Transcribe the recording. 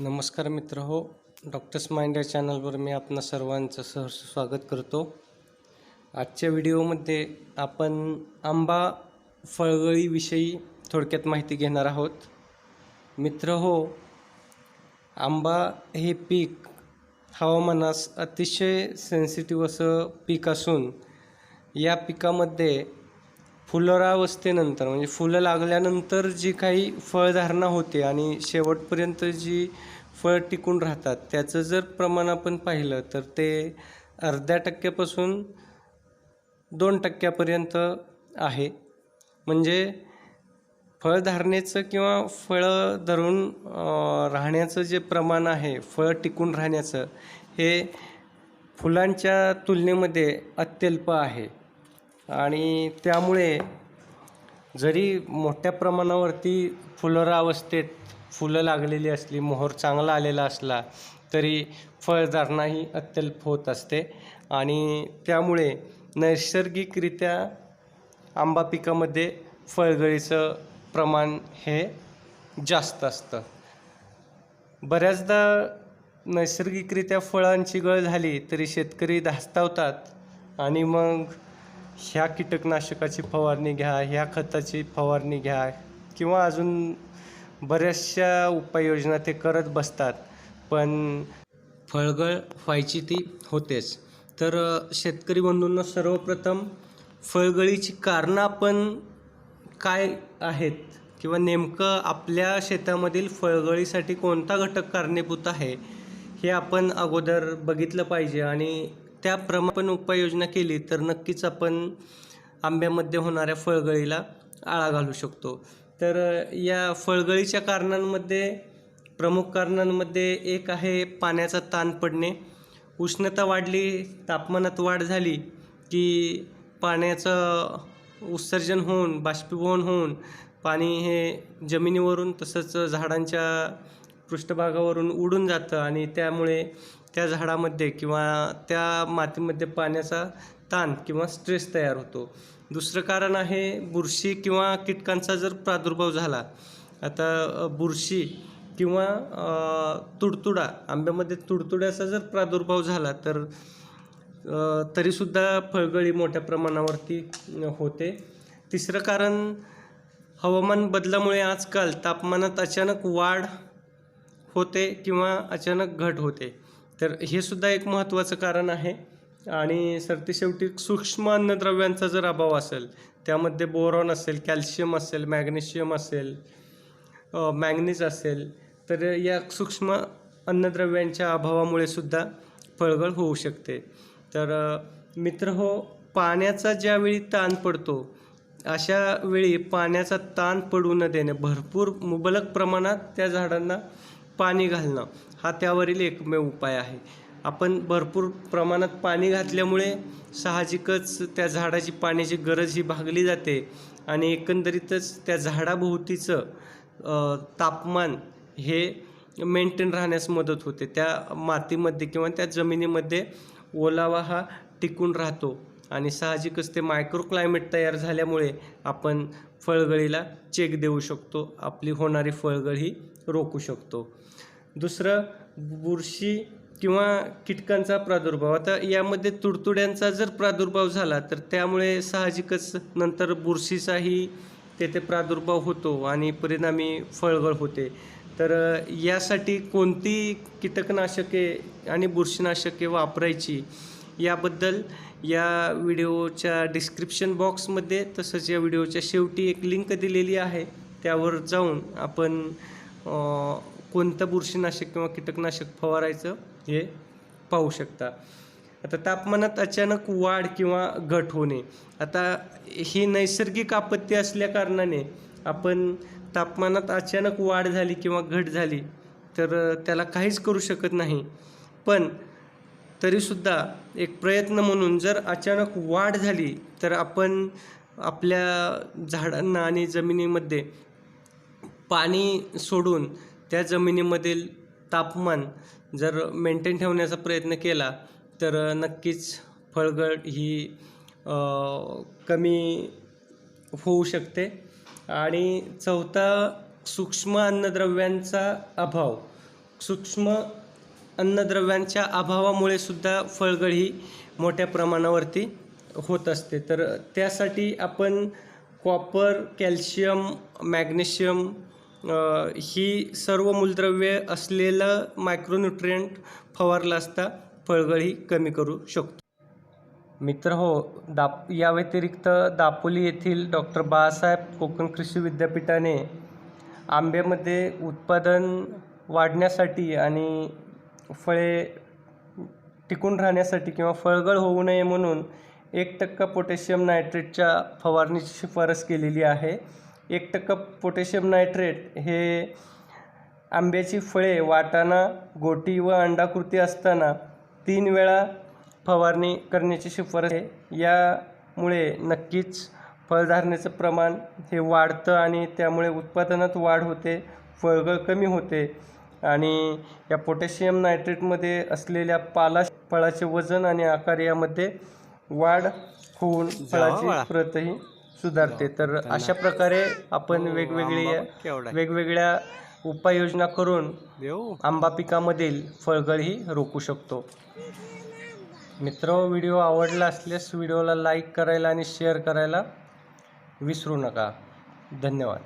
नमस्कार मित्र हो डॉक्टर्स माइंड या चॅनलवर मी आपणा सर्वांचं सहर्ष स्वागत करतो. आजच्या व्हिडिओमध्ये आपण आंबा फळगळीविषयी थोडक्यात माहिती घेणार आहोत. मित्र हो आंबा हे पीक हवामानास अतिशय सेन्सिटिव्ह असं पीक असून या पिकामध्ये फुलरावस्थेनंतर म्हणजे फुलं लागल्यानंतर जी काही फळधारणा होते आणि शेवटपर्यंत जी फळ टिकून राहतात त्याचं जर प्रमाण आपण पाहिलं तर ते अर्ध्या टक्क्यापासून दोन टक्क्यापर्यंत आहे. म्हणजे फळधारणेचं किंवा फळं धरून राहण्याचं जे प्रमाण आहे फळं टिकून राहण्याचं हे फुलांच्या तुलनेमध्ये अत्यल्प आहे. आणि त्यामुळे जरी मोठ्या प्रमाणावरती फुलरावस्थेत फुलं लागलेली असली मोहर चांगला आलेला असला तरी फळधारणा ही अत्यल्प होत असते. आणि त्यामुळे नैसर्गिकरित्या आंबा पिकामध्ये फळगळीचं प्रमाण हे जास्त असतं. बऱ्याचदा नैसर्गिकरित्या फळांची गळ झाली तरी शेतकरी धास्तावतात आणि मग ह्या कीटकनाशकाची फवारणी घ्या ह्या खताची फवारणी घ्या किंवा अजून बऱ्याचशा उपाययोजना ते करत बसतात. पण फळगळ व्हायची ती होतेच. तर शेतकरी बंधूंना सर्वप्रथम फळगळीची कारणं आपण काय आहेत? किंवा नेमकं आपल्या शेतामधील फळगळीसाठी कोणता घटक कारणीभूत आहे? हे आपण अगोदर बघितलं पाहिजे आणि त्याप्रमाणे आपण उपाययोजना केली तर नक्कीच आपण आंब्यामध्ये होणाऱ्या फळगळीला आळा घालू शकतो. तर या फळगळीच्या कारणांमध्ये प्रमुख कारणांमध्ये एक आहे पाण्याचा ताण पडणे. उष्णता वाढली तापमानात वाढ झाली की पाण्याचं उत्सर्जन होऊन बाष्पीभवन होऊन पाणी हे जमिनीवरून तसंच झाडांच्या पृष्ठभागावरून उडून जातं आणि त्यामुळे त्या झाडामध्ये किंवा त्या मातीमध्ये पाण्याचा ताण किंवा स्ट्रेस तयार होतो. दुसरं कारण आहे बुरशी किंवा कीटकांचा जर प्रादुर्भाव झाला आता बुरशी किंवा तुडतुडा आंब्यामध्ये तुडतुड्याचा जर प्रादुर्भाव झाला तर तरीसुद्धा फळगळी मोठ्या प्रमाणावरती होते. तिसरं कारण हवामान बदलामुळे आजकाल तापमानात अचानक वाढ होते किंवा अचानक घट होते. तर हे सुद्धा एक महत्त्वाचं कारण आहे. आणि सरतेशेवटी सूक्ष्म अन्नद्रव्यांचा जर अभाव असेल त्यामध्ये बोरॉन असेल कॅल्शियम असेल मॅग्नेशियम असेल मॅग्नीज असेल तर या सूक्ष्म अन्नद्रव्यांच्या अभावामुळे सुद्धा फळगळ होऊ शकते. तर मित्र हो पाण्याचा ज्यावेळी ताण पडतो अशा वेळी पाण्याचा ताण पडू न देणे भरपूर मुबलक प्रमाणात त्या झाडांना पाणी घालणं हा त्यावरील एकमेव उपाय आहे. आपण भरपूर प्रमाणात पाणी घातल्यामुळे साहजिकच त्या झाडाची पाण्याची गरज ही भागली जाते आणि एकंदरीतच त्या झाडाभोवतीचं तापमान हे मेंटेन राहण्यास मदत होते. त्या मातीमध्ये किंवा त्या जमिनीमध्ये ओलावा हा टिकून राहतो. आणि साहजिकच ते मायक्रो क्लायमेट तयार झाल्यामुळे आपण फळगळीला चेक देऊ शकतो. आपली होणारी फळगळ ही रोखू शकतो. दुसरं बुरशी किंवा कीटकांचा प्रादुर्भाव. आता यामध्ये तुडतुड्यांचा जर प्रादुर्भाव झाला तर त्यामुळे साहजिकच नंतर बुरशीचाही तेथे प्रादुर्भाव होतो आणि परिणामी फळगळ होते. तर यासाठी कोणती कीटकनाशके आणि बुरशीनाशके वापरायची? याबद्दल या व्हिडिओच्या डिस्क्रिप्शन बॉक्समध्ये तसंच या व्हिडिओच्या शेवटी एक लिंक दिलेली आहे. त्यावर जाऊन आपण कोणतं बुरशीनाशक किंवा कीटकनाशक फवारायचं हे पाहू शकता. आता तापमानात अचानक वाढ किंवा घट होणे. आता ही नैसर्गिक आपत्ती असल्या कारणाने आपण तापमानात अचानक वाढ झाली किंवा घट झाली तर त्याला काहीच करू शकत नाही. पण तरीसुद्धा एक प्रयत्न म्हणून जर अचानक वाढ झाली तर आपण आपल्या झाडांना आणि जमिनीमध्ये पाणी सोडून त्या जमिनीमधील तापमान जर मेंटेन ठेवण्याचा प्रयत्न केला तर नक्कीच फळगळ ही कमी होऊ शकते. आणि चौथा सूक्ष्म अन्नद्रव्यांचा अभाव. सूक्ष्म अन्नद्रव्यांच्या अभावामुळे सुद्धा फळगळ ही मोठ्या प्रमाणावरती होत असते. तर त्यासाठी आपण कॉपर कॅल्शियम मॅग्नेशियम ही सर्व मूलद्रव्ये असलेलं मायक्रोन्युट्रियंट फवारलं असता फळगळ ही कमी करू शकतो. मित्र हो दाप या व्यतिरिक्त दापोली येथील डॉक्टर बाळासाहेब कोकण कृषी विद्यापीठाने आंब्यामध्ये उत्पादन वाढण्यासाठी आणि फळे टिकून राहण्यासाठी किंवा फळगळ होऊ नये म्हणून एक टक्का पोटॅशियम नायट्रेटच्या फवारणीची शिफारस केलेली आहे. एक टक्का पोटॅशियम नायट्रेट हे आंब्याची फळे वाटाणा गोटी व अंडाकृती असताना तीन वेळा फवारणी करण्याची शिफारस आहे. यामुळे नक्कीच फळधारणेचं प्रमाण हे वाढतं आणि त्यामुळे उत्पादनात वाढ होते फळगळ कमी होते. आणि या पोटॅशियम नायट्रेटमध्ये असलेल्या पाला फळाचे वजन आणि आकार यामध्ये वाढ होऊन फळाची प्रतही सुधारते. तर अशा प्रकारे आपण वेगवेगळ्या वेगवेगळ्या उपाययोजना करून आंबा पिकामधील फळगळ ही रोखू शकतो. मित्र व्हिडिओ आवडला असल्यास व्हिडिओला लाईक करायला आणि शेअर करायला विसरू नका. धन्यवाद.